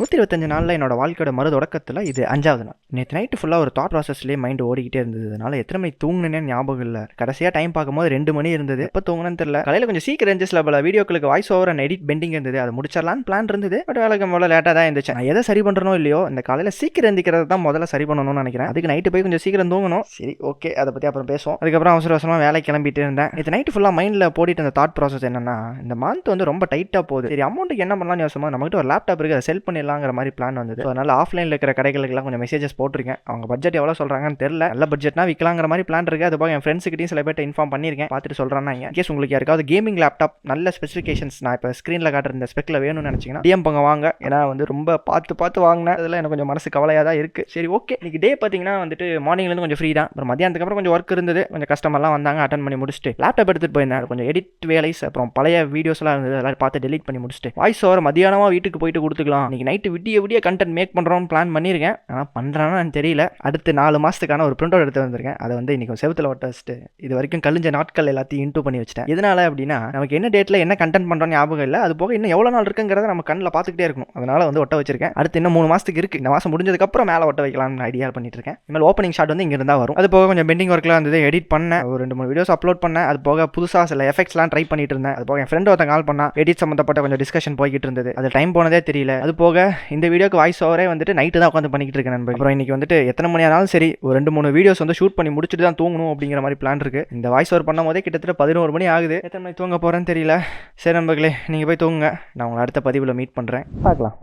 நூற்றி இருபத்தஞ்சு நாளில் என்னோட வாழ்க்கையோட மறு தொடக்கத்தில் இது அஞ்சாவது நாள். நேற்று நைட்டு ஃபுல்லாக ஒரு தாட் ப்ராசஸ்லேயே மைண்ட் ஓடிக்கிட்டே இருந்ததுனால எத்தனை மணி தூங்கினேன்னு ஞாபகம் இல்லை. கடைசியாக டைம் பார்க்கும்போது ரெண்டு மணி இருந்தது. எப்போ தூங்குனேன்னு தெரியல. காலையில் கொஞ்சம் சீக்கிரம் ரேஞ்சஸில் பல வீடியோக்களுக்கு voice over and edit pending இருந்தது. அதை முடிச்சிடலான்னு பிளான் இருந்தது. பட் வேலைக்கு முதல்ல லேட்டாக தான் இருந்துச்சு நான் எதை சரி பண்ணுறனோ இல்லையோ இந்த காலையில் சீக்கிரம் எந்திக்கிறது தான் முதல்ல சரி பண்ணணும்னு நினைக்கிறேன். அதுக்கு நைட்டு போய் கொஞ்சம் சீக்கிரம் தூங்கணும். சரி ஓகே அதை பற்றி அப்புறம் பேசுவோம். அதுக்கப்புறம் அவசர அவசரமாக வேலை கிளம்பிட்டு இருந்தேன். இது நைட்டு ஃபுல்லாக மைண்டில் போட்டிட்டு இருந்த தாட் ப்ராசஸ் என்னன்னா இந்த மந்த் வந்து ரொம்ப டைட்டாக போகுது. சரி அமௌண்ட்டுக்கு என்ன பண்ணலாம்னு யோசமாக நம்மகிட்ட ஒரு லேப்டாப் இருக்குது அதை செல் பண்ணலாங்கிற மாதிரி பிளான் வந்தது. அதனால் அதனால ஆஃப்லைனில் இருக்கிற கடைகளுக்குலாம் கொஞ்சம் மெசேஜஸ் போட்டிருக்கேன். அவங்க பட்ஜெட் எவ்வளோ சொல்கிறாங்கன்னு தெரியல. நல்ல பட்ஜெட்னா விற்கலாங்கிற மாதிரி பிளான் இருக்குது அது போக என் ஃப்ரெண்ட்ஸுக்கிட்டையும் சில பேர்ட்ட இன்ஃபார்ம் பண்ணியிருக்கேன் பார்த்துட்டு சொல்கிறாங்க கேஸ் உங்களுக்கு யாருக்காவது கேமிங் லேப்டாப் நல்ல ஸ்பெசிஃபிகேஷன்ஸ் நான் இப்போ ஸ்க்ரீனில் காட்டுற இந்த ஸ்பெக்கில் வேணும்னு நினச்சிங்கன்னா டிஎம் பங்க வாங்க. ஏன்னா வந்து ரொம்ப பார்த்து பார்த்து வாங்கினேன். அதில் எனக்கு கொஞ்சம் மனசு கவலையாக தான் இருக்குது சரி ஓகே இன்னைக்கு டே பார்த்தீங்கன்னா வந்துட்டு மார்னிங்லேருந்து கொஞ்சம் ஃப்ரீ தான். அப்புறம் மதியானத்துக்கு அப்புறம் கொஞ்சம் ஒர்க் இருந்தது. கொஞ்சம் கஸ்டமர்லாம் வந்தாங்க அட்டன் பண்ணி முடிச்சுட்டு லேப்டாப் எடுத்துகிட்டு போயிருந்தேன். கொஞ்சம் எடிட் வேலைஸ் அப்புறம் பழைய வீடியோஸ்லாம் இருந்தது. அதெல்லாம் பார்த்து டெலிட் பண்ணி முடிச்சுட்டு வாய்ஸ் ஓவர் மதியானமாக வீட்டுக்கு போயிட்டு கொடுத்துக்கலாம். இன்னைக்கு நைட்டு விடிய விடிய கண்டென்ட் மேக் பண்ணுறோம் பிளான் பண்ணியிருக்கேன். ஆனால் பண்ணுறான்னு எனக்கு தெரியல. அடுத்து நாலு மாதத்துக்கான ஒரு பிரிண்ட் அவுட் எடுத்து வந்திருக்கேன். அதை வந்து இன்னைக்கு செவத்தில் ஒட்ட வச்சுட்டு இது வரைக்கும் கழிஞ்ச நாட்கள் எல்லாத்தையும் இன்டூ பண்ணி வச்சிட்டேன். இதனால் அப்படின்னா நமக்கு என்ன டேட்டில் என்ன கண்டென்ட் பண்ணுறோம் ஞாபகம் இல்லை. அது போக இன்னும் எவ்வளோ நாள் இருக்குங்கிறத நம்ம கண்ணில் பார்த்துக்கிட்டே இருக்கணும். அதனால் வந்து ஒட்ட வச்சிருக்கேன். அடுத்து இன்னும் மூணு மாதத்துக்கு இருக்குது இந்த மாதம் முடிஞ்சதுக்கப்புறம் மேலே ஒட்ட வைக்கலாம்னு ஐடியா பண்ணிட்டு இருக்கேன் இனிமேல் ஓப்பனிங் ஷாட் வந்து இங்கே இருந்தால் வரும். அது போக கொஞ்சம் பெண்டிங் ஒர்க்லாம் இருந்தது எடிட் பண்ணேன். ஒரு ரெண்டு மூணு வீடியோஸ் அப்லோட் பண்ணேன். அது போக புதுசாக சில எஃபெக்ட்ஸ்லாம் ட்ரை பண்ணிட்டு இருந்தேன். அது போக என் ஃப்ரெண்ட் ஒருத்தன் கால் பண்ணா எடிட் சம்மந்தப்பட்ட கொஞ்சம் டிஸ்கஷன் போய்கிட்டு இருந்தது. அது டைம் போனதே தெரியல. அது போக இந்த வீடியோக்கு வாய்ஸ் ஓவரே வந்துட்டு நைட்டு தான் உட்காந்து பண்ணிக்கிட்டு இருக்கேன் நண்பர் அப்புறம் இன்னைக்கு வந்துட்டு எத்தனை மணி ஆனாலும் சரி ஒரு ரெண்டு மூணு வீடியோஸ் வந்து ஷூட் பண்ணி முடிச்சுட்டு தான் தூங்கணும் அப்படிங்கிற மாதிரி பிளான் இருக்கு. இந்த வாய்ஸ் ஓவர் பண்ணும் போதே கிட்டத்தட்ட பதினோரு மணி ஆகுது. எத்தனை மணி தூங்க போகிறேன்னு தெரியல. சரி நண்பர்களே நீங்கள் போய் தூங்குங்க. நான் உங்களை அடுத்த பதிவில் மீட் பண்ணுறேன் பார்க்கலாம்.